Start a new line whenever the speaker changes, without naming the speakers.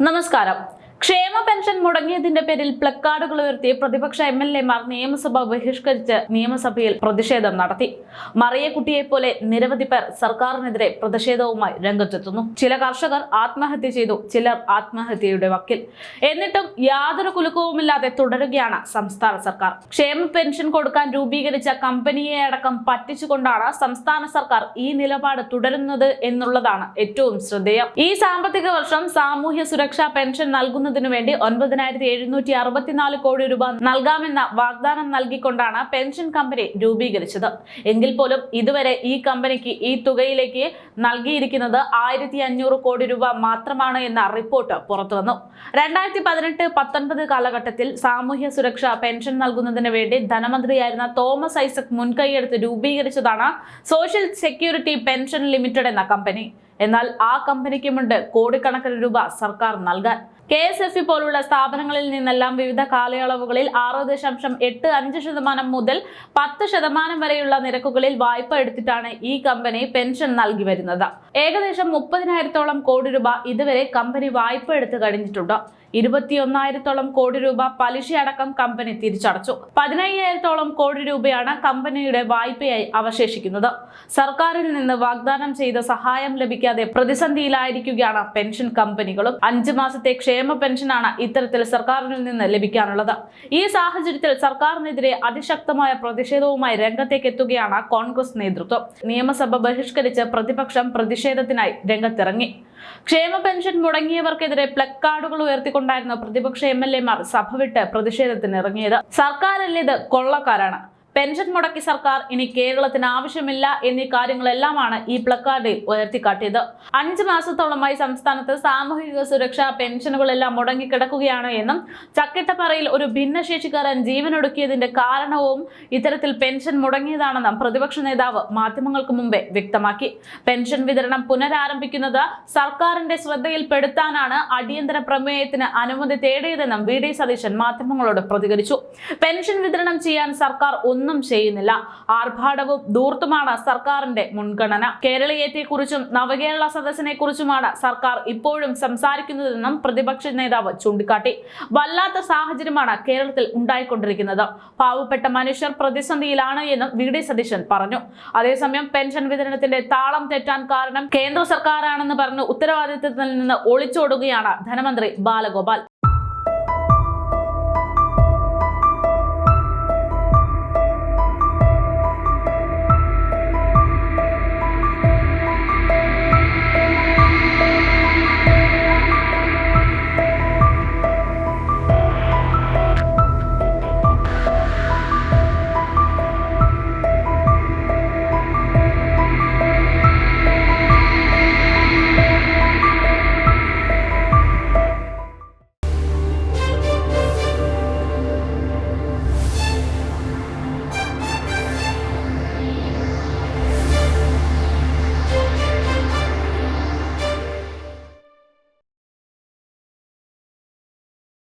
नमस्कार ക്ഷേമ പെൻഷൻ മുടങ്ങിയതിന്റെ പേരിൽ പ്ലക്കാർഡുകൾ ഉയർത്തി പ്രതിപക്ഷ എം എൽ എമാർ നിയമസഭ ബഹിഷ്കരിച്ച് നിയമസഭയിൽ പ്രതിഷേധം നടത്തി. മറിയക്കുട്ടിയെ പോലെ നിരവധി പേർ സർക്കാരിനെതിരെ പ്രതിഷേധവുമായി രംഗത്തെത്തുന്നു. ചില കർഷകർ ആത്മഹത്യ ചെയ്തു ചിലർ ആത്മഹത്യയുടെ വക്കിൽ. എന്നിട്ടും യാതൊരു കുലുക്കവുമില്ലാതെ തുടരുകയാണ് സംസ്ഥാന സർക്കാർ. ക്ഷേമ പെൻഷൻ കൊടുക്കാൻ രൂപീകരിച്ച കമ്പനിയെ അടക്കം പറ്റിച്ചുകൊണ്ടാണ് സംസ്ഥാന സർക്കാർ ഈ നിലപാട് തുടരുന്നത് എന്നുള്ളതാണ് ഏറ്റവും ശ്രദ്ധേയം. ഈ സാമ്പത്തിക വർഷം സാമൂഹ്യ സുരക്ഷാ പെൻഷൻ നൽകുന്നതിനു വേണ്ടി ഒൻപതിനായിരത്തി എഴുന്നൂറ്റി അറുപത്തിനാല് കോടി രൂപ നൽകാമെന്ന വാഗ്ദാനം നൽകിക്കൊണ്ടാണ് പെൻഷൻ കമ്പനി രൂപീകരിച്ചത്. എങ്കിൽ പോലും ഇതുവരെ ഈ കമ്പനിക്ക് ഈ തുകയിലേക്ക് നൽകിയിരിക്കുന്നത് ആയിരത്തി അഞ്ഞൂറ് കോടി രൂപ മാത്രമാണ് എന്ന റിപ്പോർട്ട് പുറത്തുവന്നു. രണ്ടായിരത്തി പതിനെട്ട് പത്തൊൻപത് കാലഘട്ടത്തിൽ സാമൂഹ്യ സുരക്ഷ പെൻഷൻ നൽകുന്നതിന് വേണ്ടി ധനമന്ത്രിയായിരുന്ന തോമസ് ഐസക് മുൻകൈയെടുത്ത് രൂപീകരിച്ചതാണ് സോഷ്യൽ സെക്യൂരിറ്റി പെൻഷൻ ലിമിറ്റഡ് എന്ന കമ്പനി. എന്നാൽ ആ കമ്പനിക്കുമുണ്ട് കോടിക്കണക്കിന് രൂപ സർക്കാർ നൽകാൻ. കെ എസ് എഫ് ഇ പോലുള്ള സ്ഥാപനങ്ങളിൽ നിന്നെല്ലാം വിവിധ കാലയളവുകളിൽ ആറ് ദശാംശം എട്ട് അഞ്ച് ശതമാനം മുതൽ പത്ത് ശതമാനം വരെയുള്ള നിരക്കുകളിൽ വായ്പ എടുത്തിട്ടാണ് ഈ കമ്പനി പെൻഷൻ നൽകി വരുന്നത്. ഏകദേശം മുപ്പതിനായിരത്തോളം കോടി രൂപ ഇതുവരെ കമ്പനി വായ്പ എടുത്തു കഴിഞ്ഞിട്ടുണ്ട്. ഇരുപത്തിയൊന്നായിരത്തോളം കോടി രൂപ പലിശയടക്കം കമ്പനി തിരിച്ചടച്ചു. പതിനയ്യായിരത്തോളം കോടി രൂപയാണ് കമ്പനിയുടെ വായ്പയായി അവശേഷിക്കുന്നത്. സർക്കാരിൽ നിന്ന് വാഗ്ദാനം ചെയ്ത സഹായം ലഭിക്കാതെ പ്രതിസന്ധിയിലായിരിക്കുകയാണ് പെൻഷൻ കമ്പനികളും. അഞ്ച് മാസത്തെ ക്ഷേമ പെൻഷനാണ് ഇത്തരത്തിൽ സർക്കാരിൽ നിന്ന് ലഭിക്കാനുള്ളത്. ഈ സാഹചര്യത്തിൽ സർക്കാരിനെതിരെ അതിശക്തമായ പ്രതിഷേധവുമായി രംഗത്തേക്ക് എത്തുകയാണ് കോൺഗ്രസ് നേതൃത്വം. നിയമസഭ ബഹിഷ്കരിച്ച് പ്രതിപക്ഷം പ്രതിഷേധത്തിനായി രംഗത്തിറങ്ങി. ക്ഷേമ പെൻഷൻ മുടങ്ങിയവർക്കെതിരെ പ്ലക്കാർഡുകൾ ഉയർത്തിക്കൊണ്ടായിരുന്ന പ്രതിപക്ഷ എം എൽ എമാർ സഭ വിട്ട് പ്രതിഷേധത്തിന് ഇറങ്ങിയത് സർക്കാരല്ലിത് കൊള്ളക്കാരാണ്. പെൻഷൻ മുടക്കി സർക്കാർ ഇനി കേരളത്തിന് ആവശ്യമില്ല എന്നീ കാര്യങ്ങളെല്ലാമാണ് ഈ പ്ലക്കാർഡിൽ ഉയർത്തിക്കാട്ടിയത്. അഞ്ച് മാസത്തോളമായി സംസ്ഥാനത്ത് സാമൂഹിക സുരക്ഷാ പെൻഷനുകളെല്ലാം മുടങ്ങിക്കിടക്കുകയാണ് എന്നും ചക്കിട്ടപ്പറയിൽ ഒരു ഭിന്നശേഷിക്കാരൻ ജീവനൊടുക്കിയതിന്റെ കാരണവും ഇത്തരത്തിൽ പെൻഷൻ മുടങ്ങിയതാണെന്നും പ്രതിപക്ഷ നേതാവ് മാധ്യമങ്ങൾക്ക് മുമ്പേ വ്യക്തമാക്കി. പെൻഷൻ വിതരണം പുനരാരംഭിക്കുന്നത് സർക്കാരിന്റെ ശ്രദ്ധയിൽപ്പെടുത്താനാണ് അടിയന്തര പ്രമേയത്തിന് അനുമതി തേടിയതെന്നും വി ഡി സതീശൻ മാധ്യമങ്ങളോട് പ്രതികരിച്ചു. പെൻഷൻ വിതരണം ചെയ്യാൻ സർക്കാർ ചെയ്യുന്നില്ല. ആർഭാടവും ധൂർത്തുമാണ് സർക്കാരിന്റെ മുൻഗണന. കേരളീയത്തെ കുറിച്ചും നവകേരള സദസ്സിനെ കുറിച്ചുമാണ് സർക്കാർ ഇപ്പോഴും സംസാരിക്കുന്നതെന്നും പ്രതിപക്ഷ നേതാവ് ചൂണ്ടിക്കാട്ടി. വല്ലാത്ത സാഹചര്യമാണ് കേരളത്തിൽ ഉണ്ടായിക്കൊണ്ടിരിക്കുന്നത്. പാവപ്പെട്ട മനുഷ്യർ പ്രതിസന്ധിയിലാണ് എന്നും വി ഡി സതീശൻ പറഞ്ഞു. അതേസമയം പെൻഷൻ വിതരണത്തിന്റെ താളം തെറ്റാൻ കാരണം കേന്ദ്ര സർക്കാരാണെന്ന് പറഞ്ഞ് ഉത്തരവാദിത്തത്തിൽ നിന്ന് ഒളിച്ചോടുകയാണ് ധനമന്ത്രി ബാലഗോപാൽ.